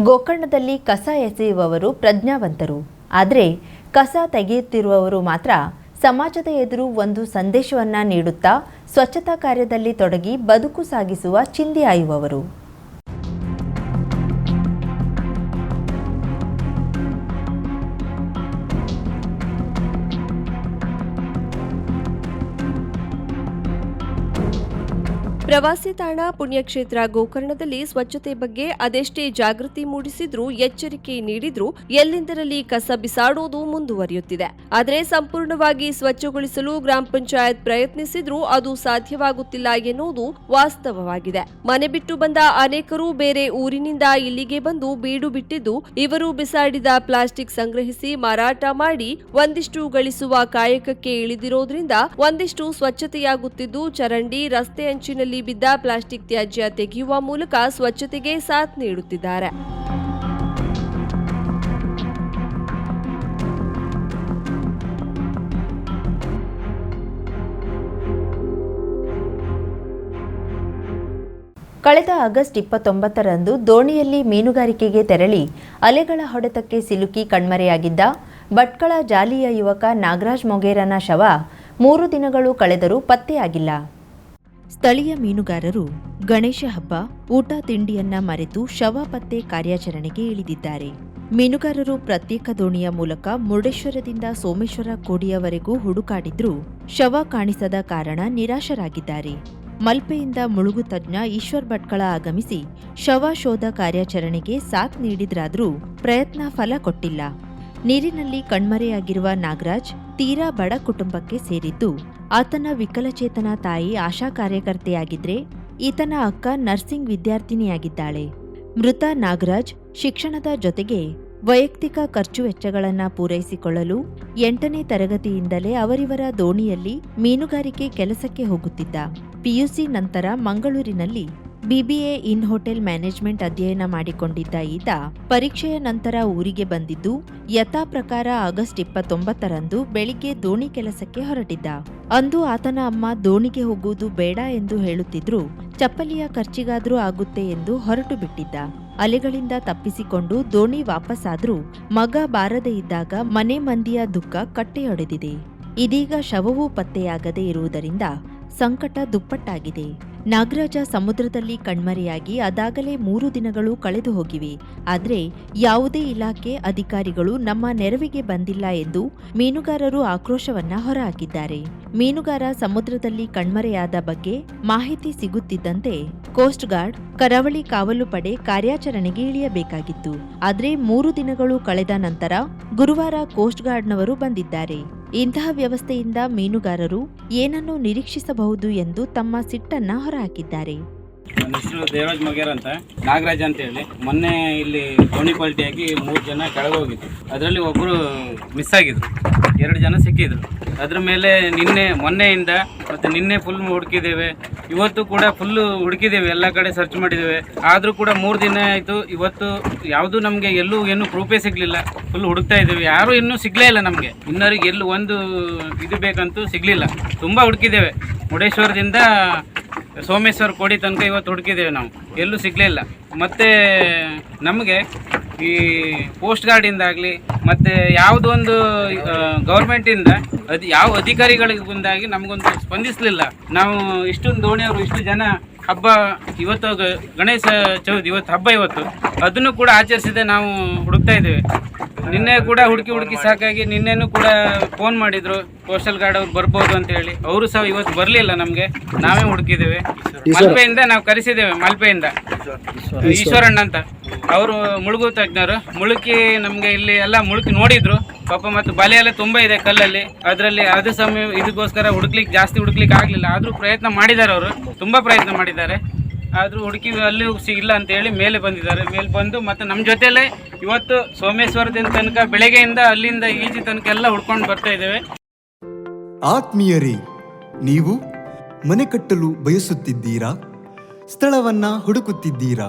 ಗೋಕರ್ಣದಲ್ಲಿ ಕಸ ಎಸೆಯುವವರು ಪ್ರಜ್ಞಾವಂತರು. ಆದರೆ ಕಸ ತೆಗೆಯುತ್ತಿರುವವರು ಮಾತ್ರ ಸಮಾಜದ ಎದುರು ಒಂದು ಸಂದೇಶವನ್ನ ನೀಡುತ್ತಾ ಸ್ವಚ್ಛತಾ ಕಾರ್ಯದಲ್ಲಿ ತೊಡಗಿ ಬದುಕು ಸಾಗಿಸುವ ಚಿಂದಿ ಪ್ರವಾಸಿ ತಾಣ ಪುಣ್ಯಕ್ಷೇತ್ರ ಗೋಕರ್ಣದಲ್ಲಿ ಸ್ವಚ್ಛತೆ ಬಗ್ಗೆ ಅದೆಷ್ಟೇ ಜಾಗೃತಿ ಮೂಡಿಸಿದ್ರೂ ಎಚ್ಚರಿಕೆ ನೀಡಿದ್ರೂ ಎಲ್ಲೆಂದರಲ್ಲಿ ಕಸ ಬಿಸಾಡುವುದು ಮುಂದುವರಿಯುತ್ತಿದೆ. ಆದರೆ ಸಂಪೂರ್ಣವಾಗಿ ಸ್ವಚ್ಛಗೊಳಿಸಲು ಗ್ರಾಮ ಪಂಚಾಯತ್ ಪ್ರಯತ್ನಿಸಿದ್ರೂ ಅದು ಸಾಧ್ಯವಾಗುತ್ತಿಲ್ಲ ಎನ್ನುವುದು ವಾಸ್ತವವಾಗಿದೆ. ಮನೆ ಬಿಟ್ಟು ಬಂದ ಅನೇಕರು ಬೇರೆ ಊರಿನಿಂದ ಇಲ್ಲಿಗೆ ಬಂದು ಬೀಡು ಬಿಟ್ಟಿದ್ದು ಇವರು ಬಿಸಾಡಿದ ಪ್ಲಾಸ್ಟಿಕ್ ಸಂಗ್ರಹಿಸಿ ಮಾರಾಟ ಮಾಡಿ ಒಂದಿಷ್ಟು ಗಳಿಸುವ ಕಾಯಕಕ್ಕೆ ಇಳಿದಿರೋದ್ರಿಂದ ಒಂದಿಷ್ಟು ಸ್ವಚ್ಛತೆಯಾಗುತ್ತಿದ್ದು ಚರಂಡಿ ರಸ್ತೆ ಅಂಚಿನಲ್ಲಿ ಬಿದ್ದ ಪ್ಲಾಸ್ಟಿಕ್ ತ್ಯಾಜ್ಯ ತೆಗೆಯುವ ಮೂಲಕ ಸ್ವಚ್ಛತೆಗೆ ಸಾಥ್ ನೀಡುತ್ತಿದ್ದಾರೆ. ಕಳೆದ ಆಗಸ್ಟ್ ಇಪ್ಪತ್ತೊಂಬತ್ತರಂದು ದೋಣಿಯಲ್ಲಿ ಮೀನುಗಾರಿಕೆಗೆ ತೆರಳಿ ಅಲೆಗಳ ಹೊಡೆತಕ್ಕೆ ಸಿಲುಕಿ ಕಣ್ಮರೆಯಾಗಿದ್ದ ಭಟ್ಕಳ ಜಾಲಿಯ ಯುವಕ ನಾಗರಾಜ್ ಮೊಗೇರನ ಶವ ಮೂರು ದಿನಗಳು ಕಳೆದರೂ ಪತ್ತೆಯಾಗಿಲ್ಲ. ಸ್ಥಳೀಯ ಮೀನುಗಾರರು ಗಣೇಶ ಹಬ್ಬ, ಊಟ ತಿಂಡಿಯನ್ನ ಮರೆತು ಶವ ಪತ್ತೆ ಕಾರ್ಯಾಚರಣೆಗೆ ಇಳಿದಿದ್ದಾರೆ. ಮೀನುಗಾರರು ಪ್ರತ್ಯೇಕ ದೋಣಿಯ ಮೂಲಕ ಮುರುಡೇಶ್ವರದಿಂದ ಸೋಮೇಶ್ವರ ಕೋಡಿಯವರೆಗೂ ಹುಡುಕಾಡಿದ್ರೂ ಶವ ಕಾಣಿಸದ ಕಾರಣ ನಿರಾಶರಾಗಿದ್ದಾರೆ. ಮಲ್ಪೆಯಿಂದ ಮುಳುಗು ತಜ್ಞ ಈಶ್ವರ್ ಭಟ್ಕಳ ಆಗಮಿಸಿ ಶವ ಶೋಧ ಕಾರ್ಯಾಚರಣೆಗೆ ಸಾಥ್ ನೀಡಿದ್ರಾದರೂ ಪ್ರಯತ್ನ ಫಲ ಕೊಟ್ಟಿಲ್ಲ. ನೀರಿನಲ್ಲಿ ಕಣ್ಮರೆಯಾಗಿರುವ ನಾಗರಾಜ್ ತೀರಾ ಬಡ ಕುಟುಂಬಕ್ಕೆ ಸೇರಿದ್ದು, ಆತನ ವಿಕಲಚೇತನ ತಾಯಿ ಆಶಾ ಕಾರ್ಯಕರ್ತೆಯಾಗಿದ್ರೆ ಈತನ ಅಕ್ಕ ನರ್ಸಿಂಗ್ ವಿದ್ಯಾರ್ಥಿನಿಯಾಗಿದ್ದಾಳೆ. ಮೃತ ನಾಗರಾಜ್ ಶಿಕ್ಷಣದ ಜೊತೆಗೆ ವೈಯಕ್ತಿಕ ಖರ್ಚು ವೆಚ್ಚಗಳನ್ನು ಪೂರೈಸಿಕೊಳ್ಳಲು ಎಂಟನೇ ತರಗತಿಯಿಂದಲೇ ಅವರಿವರ ದೋಣಿಯಲ್ಲಿ ಮೀನುಗಾರಿಕೆ ಕೆಲಸಕ್ಕೆ ಹೋಗುತ್ತಿದ್ದ. ಪಿಯುಸಿ ನಂತರ ಮಂಗಳೂರಿನಲ್ಲಿ ಬಿಬಿಎ ಇನ್ ಹೋಟೆಲ್ ಮ್ಯಾನೇಜ್ಮೆಂಟ್ ಅಧ್ಯಯನ ಮಾಡಿಕೊಂಡಿದ್ದ ಈತ ಪರೀಕ್ಷೆಯ ನಂತರ ಊರಿಗೆ ಬಂದಿದ್ದು, ಯಥಾ ಪ್ರಕಾರ ಆಗಸ್ಟ್ ಇಪ್ಪತ್ತೊಂಬತ್ತರಂದು ಬೆಳಿಗ್ಗೆ ದೋಣಿ ಕೆಲಸಕ್ಕೆ ಹೊರಟಿದ್ದ. ಅಂದು ಆತನ ಅಮ್ಮ ದೋಣಿಗೆ ಹೋಗುವುದು ಬೇಡ ಎಂದು ಹೇಳುತ್ತಿದ್ರು, ಚಪ್ಪಲಿಯ ಖರ್ಚಿಗಾದ್ರೂ ಆಗುತ್ತೆ ಎಂದು ಹೊರಟು ಬಿಟ್ಟಿದ್ದ. ಅಲೆಗಳಿಂದ ತಪ್ಪಿಸಿಕೊಂಡು ದೋಣಿ ವಾಪಸ್ಸಾದ್ರೂ ಮಗ ಬಾರದೇ ಇದ್ದಾಗ ಮನೆ ಮಂದಿಯ ದುಃಖ ಕಟ್ಟೆಯೊಡೆದಿದೆ. ಇದೀಗ ಶವವೂ ಪತ್ತೆಯಾಗದೇ ಇರುವುದರಿಂದ ಸಂಕಟ ದುಪ್ಪಟ್ಟಾಗಿದೆ. ನಾಗರಾಜ ಸಮುದ್ರದಲ್ಲಿ ಕಣ್ಮರೆಯಾಗಿ ಅದಾಗಲೇ ಮೂರು ದಿನಗಳು ಕಳೆದು ಹೋಗಿವೆ. ಆದರೆ ಯಾವುದೇ ಇಲಾಖೆ ಅಧಿಕಾರಿಗಳು ನಮ್ಮ ನೆರವಿಗೆ ಬಂದಿಲ್ಲ ಎಂದು ಮೀನುಗಾರರು ಆಕ್ರೋಶವನ್ನ ಹೊರಹಾಕಿದ್ದಾರೆ. ಮೀನುಗಾರ ಸಮುದ್ರದಲ್ಲಿ ಕಣ್ಮರೆಯಾದ ಬಗ್ಗೆ ಮಾಹಿತಿ ಸಿಗುತ್ತಿದ್ದಂತೆ ಕೋಸ್ಟ್ ಗಾರ್ಡ್ ಕರಾವಳಿ ಕಾವಲು ಪಡೆ ಕಾರ್ಯಾಚರಣೆಗೆ ಇಳಿಯಬೇಕಾಗಿತ್ತು. ಆದರೆ ಮೂರು ದಿನಗಳು ಕಳೆದ ನಂತರ ಗುರುವಾರ ಕೋಸ್ಟ್ ಗಾರ್ಡ್ನವರು ಬಂದಿದ್ದಾರೆ. ಇಂತಹ ವ್ಯವಸ್ಥೆಯಿಂದ ಮೀನುಗಾರರು ಏನನ್ನು ನಿರೀಕ್ಷಿಸಬಹುದು ಎಂದು ತಮ್ಮ ಸಿಟ್ಟನ್ನ ಹೊರಹಾಕಿದ್ದಾರೆ. ನನ್ನ ಹೆಸರು ದೇವರಾಜ್ ಮಗೇರ್ ಅಂತ, ನಾಗರಾಜ್ ಅಂತ ಹೇಳಿ. ಮೊನ್ನೆ ಇಲ್ಲಿ ದೋಣಿ ಪಲ್ಟಿಯಾಗಿ ಮೂರು ಜನ ಕೆಳಗೆ ಹೋಗಿದ್ರು ಅದರಲ್ಲಿ ಒಬ್ಬರು ಮಿಸ್ ಆಗಿದ್ರು. ಎರಡು ಜನ ಸಿಕ್ಕಿದ್ರು. ಅದ್ರ ಮೇಲೆ ನಿನ್ನೆ, ಮೊನ್ನೆಯಿಂದ ಮತ್ತು ನಿನ್ನೆ ಫುಲ್ ಹುಡುಕಿದ್ದೇವೆ ಇವತ್ತು ಕೂಡ ಫುಲ್ಲು ಹುಡುಕಿದ್ದೇವೆ ಎಲ್ಲ ಕಡೆ ಸರ್ಚ್ ಮಾಡಿದ್ದೇವೆ ಆದರೂ ಕೂಡ ಮೂರು ದಿನ ಆಯಿತು, ಇವತ್ತು ಯಾವುದು ನಮಗೆ ಎಲ್ಲೂ ಏನು ಪ್ರೂಫೇ ಸಿಗಲಿಲ್ಲ. ಫುಲ್ ಹುಡುಕ್ತಾ ಇದ್ದೇವೆ ಯಾರೂ ಇನ್ನೂ ಸಿಗಲೇ ಇಲ್ಲ ನಮಗೆ. ಇನ್ನವರಿಗೆ ಎಲ್ಲೂ ಒಂದು ಇದು ಬೇಕಂತೂ ಸಿಗಲಿಲ್ಲ. ತುಂಬ ಹುಡುಕಿದ್ದೇವೆ ಮುರುಡೇಶ್ವರದಿಂದ ಸೋಮೇಶ್ವರ ಕೋಡಿ ತನಕ ಇವತ್ತು ಹುಡುಕಿದ್ದೇವೆ ನಾವು. ಎಲ್ಲೂ ಸಿಗಲಿಲ್ಲ ಮತ್ತು ನಮಗೆ ಈ ಪೋಸ್ಟ್ ಗಾರ್ಡಿಂದಾಗಲಿ ಮತ್ತು ಯಾವುದೊಂದು ಗೌರ್ಮೆಂಟಿಂದ ಅದು ಯಾವ ಅಧಿಕಾರಿಗಳಿಗೆ ಬಂದಾಗಿ ನಮಗೊಂದು ಸ್ಪಂದಿಸಲಿಲ್ಲ. ನಾವು ಇಷ್ಟೊಂದು ದೋಣಿಯವರು ಇಷ್ಟು ಜನ ಹಬ್ಬ ಇವತ್ತು ಗಣೇಶ ಚೌತಿ ಇವತ್ತು ಹಬ್ಬ ಇವತ್ತು ಅದನ್ನು ಕೂಡ ಆಚರಿಸಿದೆ ನಾವು ಹುಡುಕ್ತಾ ಇದ್ದೇವೆ. ನಿನ್ನೆ ಕೂಡ ಹುಡುಕಿ ಹುಡುಕಿ ಸಾಕಾಗಿ ನಿನ್ನೆನೂ ಕೂಡ ಫೋನ್ ಮಾಡಿದ್ರು ಪೋಸ್ಟಲ್ ಗಾರ್ಡ್ ಅವ್ರು ಬರ್ಬೋದು ಅಂತ ಹೇಳಿ. ಅವರು ಸಹ ಇವತ್ತು ಬರಲಿಲ್ಲ ನಮಗೆ ನಾವೇ ಹುಡುಕಿದ್ದೇವೆ. ಮಲ್ಪೆಯಿಂದ ನಾವು ಕರೆಸಿದ್ದೇವೆ ಮಲ್ಪೆಯಿಂದ. ಈಶ್ವರಣ್ಣ ಅಂತ ಅವರು ಮುಳುಗು ತಜ್ಞರು, ಮುಳುಕಿ ನಮಗೆ ಇಲ್ಲಿ ಎಲ್ಲ ಮುಳುಕಿ ನೋಡಿದ್ರು. ಪಾಪ ಮತ್ತು ಬಲೆ ಎಲ್ಲ ತುಂಬ ಇದೆ ಕಲ್ಲಲ್ಲಿ. ಅದರಲ್ಲಿ ಅದು ಸಮಯ ಇದಕ್ಕೋಸ್ಕರ ಹುಡುಕ್ಲಿಕ್ಕೆ ಜಾಸ್ತಿ ಹುಡುಕ್ಲಿಕ್ಕೆ ಆಗಲಿಲ್ಲ. ಆದರೂ ಪ್ರಯತ್ನ ಮಾಡಿದ್ದಾರೆ ಅವರು. ತುಂಬ ಪ್ರಯತ್ನ ಮಾಡಿದ್ದಾರೆ. ಆದರೂ ಹುಡುಕಿ ಅಲ್ಲಿ ಸಿಗಿಲ್ಲ ಅಂತೇಳಿ ಮೇಲೆ ಬಂದಿದ್ದಾರೆ. ಮೇಲೆ ಬಂದು ಮತ್ತು ನಮ್ಮ ಜೊತೆಯಲ್ಲೇ ಇವತ್ತು ಸೋಮೇಶ್ವರದಿಂದ ತನಕ ಬೆಳಗ್ಗೆಯಿಂದ ಅಲ್ಲಿಂದ ಈಜಿ ತನಕ ಎಲ್ಲ ಹುಡ್ಕೊಂಡು ಬರ್ತಾ ಇದ್ದೇವೆ. ಆತ್ಮೀಯರೇ, ನೀವು ಮನೆ ಕಟ್ಟಲು ಬಯಸುತ್ತಿದ್ದೀರಾ? ಸ್ಥಳವನ್ನು ಹುಡುಕುತ್ತಿದ್ದೀರಾ?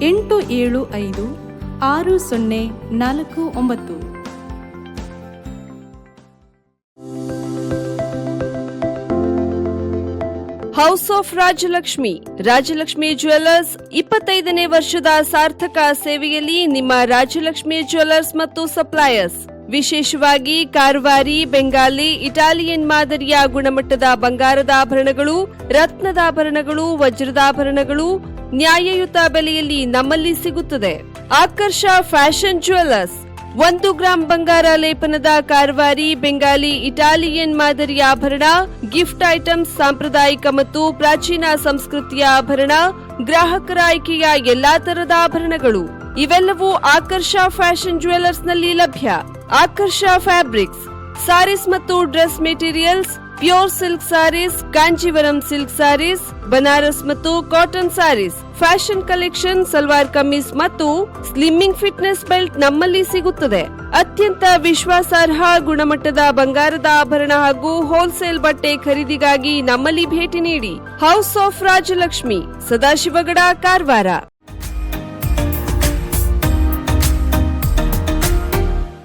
ಎಂಟು ಏಳು ಐದು ಆರು ಸೊನ್ನೆ ನಾಲ್ಕು ಒಂಬತ್ತು. House of Rajalakshmi Rajalakshmi jewellers, ಇಪ್ಪತ್ತೈದನೇ ವರ್ಷದ ಸಾರ್ಥಕ ಸೇವೆಯಲ್ಲಿ ನಿಮ್ಮ ರಾಜಲಕ್ಷ್ಮಿ ಜ್ಯುವೆಲ್ಲರ್ಸ್ ಮತ್ತು ಸಪ್ಲೈಯರ್ಸ್. ವಿಶೇಷವಾಗಿ ಕಾರ್ವಾರಿ, ಬೆಂಗಾಲಿ, ಇಟಾಲಿಯನ್ ಮಾದರಿಯ ಗುಣಮಟ್ಟದ ಬಂಗಾರದ ಆಭರಣಗಳು ರತ್ನದಾಭರಣಗಳು ವಜ್ರದಾಭರಣಗಳು ನ್ಯಾಯಯುತ ಬೆಲೆಯಲ್ಲಿ ನಮ್ಮಲ್ಲಿ ಸಿಗುತ್ತದೆ. Akarsh fashion jewellers. ಒಂದು ಗ್ರಾಂ ಬಂಗಾರ ಲೇಪನದ ಕಾರವಾರಿ, ಬೆಂಗಾಲಿ, ಇಟಾಲಿಯನ್ ಮಾದರಿಯ ಆಭರಣ, ಗಿಫ್ಟ್ ಐಟಮ್ಸ್ ಸಾಂಪ್ರದಾಯಿಕ ಮತ್ತು ಪ್ರಾಚೀನ ಸಂಸ್ಕೃತಿಯ ಆಭರಣ, ಗ್ರಾಹಕರ ಆಯ್ಕೆಯ ಎಲ್ಲಾ ತರದ ಆಭರಣಗಳು. ಇವೆಲ್ಲವೂ ಆಕರ್ಷ ಫ್ಯಾಷನ್ ಜ್ಯುವೆಲ್ಲರ್ಸ್ನಲ್ಲಿ ಲಭ್ಯ. ಆಕರ್ಷ ಫ್ಯಾಬ್ರಿಕ್ಸ್. ಸಾರೀಸ್ ಮತ್ತು dress materials pure silk saris, Kanjeevaram silk saris, Banaras ಮತ್ತು cotton saris. Fashion collection, salwar kameez ಮತ್ತು ಸ್ಲಿಮ್ಮಿಂಗ್ ಫಿಟ್ನೆಸ್ ಬೆಲ್ಟ್ ನಮ್ಮಲ್ಲಿ ಸಿಗುತ್ತದೆ. ಅತ್ಯಂತ ವಿಶ್ವಾಸಾರ್ಹ ಗುಣಮಟ್ಟದ ಬಂಗಾರದ ಆಭರಣ ಹಾಗೂ ಹೋಲ್ಸೇಲ್ ಬಟ್ಟೆ ಖರೀದಿಗಾಗಿ ನಮ್ಮಲ್ಲಿ ಭೇಟಿ ನೀಡಿ. House of Rajalakshmi, Sadashivgad, Karwar.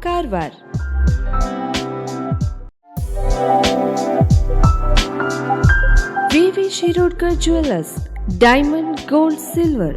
Karwar. VV Shirodkar jewellers diamond gold silver